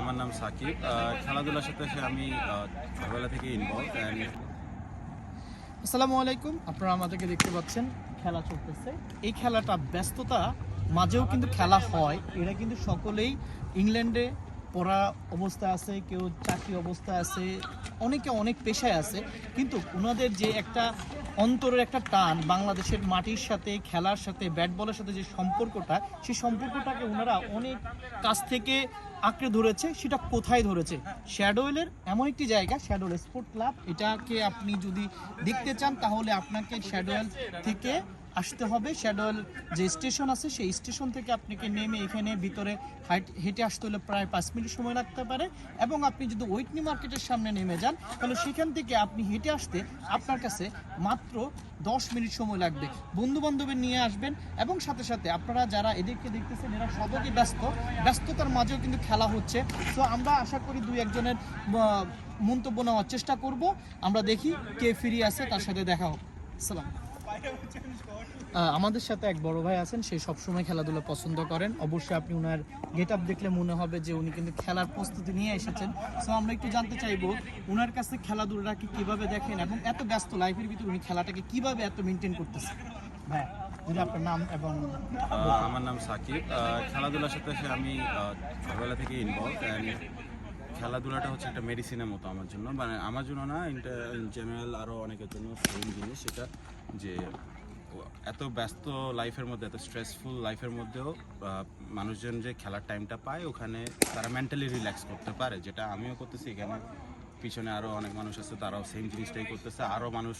আমার নাম সাকিব। খেলাধুলার সাথে আমি ছোটবেলা থেকে ইনভলভ আসসালামু আলাইকুম। আপনারা আমাদেরকে দেখতে পাচ্ছেন, খেলা চলতেছে। এই খেলাটা ব্যস্ততা, মাঝেও কিন্তু খেলা হয়। এরা কিন্তু সকলেই ইংল্যান্ডে পড়া অবস্থায় আছে, কেউ চাকরি অবস্থায় আছে, অনেকে অনেক পেশায় আছে, কিন্তু ওনাদের যে একটা অন্তরের একটা টান, বাংলাদেশের মাটির সাথে, খেলার সাথে, ব্যাট বলের সাথে যে সম্পর্কটা, সেই সম্পর্কটাকে ওনারা অনেক কাছ থেকে আঁকড়ে ধরেছে, সেটা কোথায় ধরেছে? শ্যাডোয়েলের এমন একটি জায়গা শ্যাডোয়েল স্পোর্ট ক্লাব। এটাকে আপনি যদি দেখতে চান, তাহলে আপনাকে শ্যাডোয়েল থেকে আসতে হবে। শ্যাডোয়েল যে স্টেশন আছে, সেই স্টেশন থেকে আপনাকে নেমে এখানে ভিতরে হেঁটে আসতে হলে প্রায় পাঁচ মিনিট সময় লাগতে পারে। এবং আপনি যদি ওয়েটনি মার্কেটের সামনে নেমে যান, তাহলে সেখান থেকে আপনি হেঁটে আসতে আপনার কাছে মাত্র দশ মিনিট সময় লাগবে। বন্ধু বান্ধবের নিয়ে আসবেন এবং সাথে সাথে আপনারা যারা এদেরকে দেখতেছেন, এরা সবাইকে ব্যস্ত। ব্যস্ততার মাঝেও কিন্তু খেলা হচ্ছে। তো আমরা আশা করি দুই একজনের মন্তব্য নেওয়ার চেষ্টা করব। আমরা দেখি কে ফিরিয়ে আসে, তার সাথে দেখা হোক। সালাম। আমাদের সাথে এক বড় ভাই আছেন, সে সবসময় খেলাধুলা পছন্দ করেন। অবশ্যই আপনি ওনার গেট আপ দেখলে মনে হবে যে উনি কিন্তু খেলার প্রস্তুতি নিয়ে এসেছেন। সো আমরা একটু জানতে চাইব ওনার কাছে খেলাধুলাটাকে কীভাবে দেখেন এবং এত ব্যস্ত লাইফের ভিতরে উনি খেলাটাকে কীভাবে এত মেনটেন করতেছেন? যদি আপনার নাম এবং আমার নাম সাকিব। খেলাধুলার সাথে আমি ছোটবেলা থেকে ইনভলভ খেলাধুলাটা হচ্ছে একটা মেডিসিনের মতো আমার জন্য। মানে আমার জন্য না ইন জেনারেল আরও অনেকের জন্য সেম জিনিস সেটা যে এত ব্যস্ত লাইফের মধ্যে, এত স্ট্রেসফুল লাইফের মধ্যেও মানুষজন যে খেলার টাইমটা পায়, ওখানে তারা মেন্টালি রিল্যাক্স করতে পারে, যেটা আমিও করতেছি। এখানে পিছনে আরও অনেক মানুষ আছে তারাও সেম জিনিসটাই করতেছে আরও মানুষ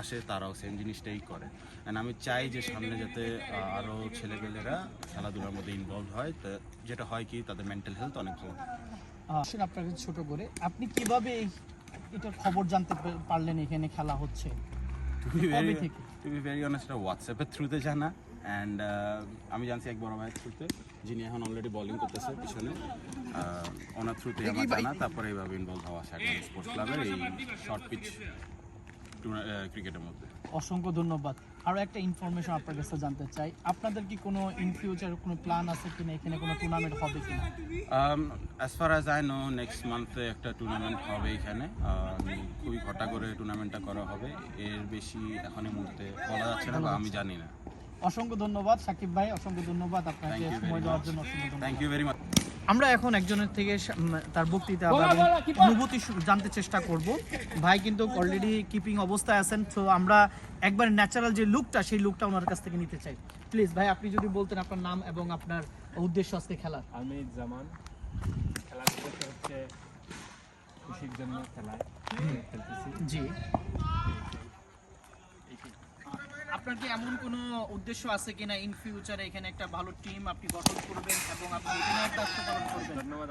আসে তারাও সেম জিনিসটাই করে। অ্যান্ড আমি চাই যে সামনে যাতে আরও ছেলেপেলেরা খেলাধুলার মধ্যে ইনভলভ হয় তো যেটা হয় কি তাদের মেন্টাল হেলথ অনেক ভালো। আসেন আপনাকে ছোট করে আপনি কীভাবে এটার খবর জানতে পারলেন এখানে খেলা হচ্ছে? তুমি ভেরি অনেস্ট হোয়াটসঅ্যাপের থ্রুতে জানা। অ্যান্ড আমি জানছি এক বড় ভাইয়ের থ্রুতে যিনি এখন অলরেডি বলিং করতেছে পিছনে। ওনার থ্রুতে আমার জানা তারপরে এইভাবে ইনভলভ হওয়া স্যাটেলাইট স্পোর্টস ক্লাবের এই শর্ট পিচ ক্রিকেটের মধ্যে। অসংখ্য ধন্যবাদ। আরও একটা ইনফরমেশন আপনার কাছে জানতে চাই। আপনাদের কি কোনো ইন ফিউচার কোনো প্ল্যান আছে কিনা? এখানে কোনো টুর্নামেন্ট হবে কিনা? As far as I know next মান্থে একটা টুর্নামেন্ট হবে এখানে। খুবই ঘটা করে টুর্নামেন্টটা করা হবে। এর বেশি এখন এই মুহূর্তে বলা যাচ্ছে না বা আমি জানি না। অসংখ্য ধন্যবাদ সাকিব ভাই। অসংখ্য ধন্যবাদ আপনাকে সময় দেওয়ার জন্য। অসংখ্য ধন্যবাদ। থ্যাংক ইউ ভেরি মাচ আমরা এখন একজনের থেকে তার বক্তৃতা অনুভূতি জানতে চেষ্টা করব। ভাই কিন্তু অলরেডি কিপিং অবস্থায় আছেন তো আমরা একবার ন্যাচারাল যে লুকটা সেই লুকটা ওনার কাছ থেকে নিতে চাই। প্লিজ ভাই আপনি যদি বলতেন আপনার নাম এবং আপনার উদ্দেশ্য আজকে খেলার। আমি জামান। খেলা হচ্ছে খুশির জন্য খেলায় খেলতেছি জি। আপনার কি এমন কোনো উদ্দেশ্য আছে কিনা? ইন ফিউচারে এখানে একটা ভালো টিম আপনি গঠন করবেন এবং আপনি অধিনায়ক দায়িত্ব পালন করবেন। ধন্যবাদ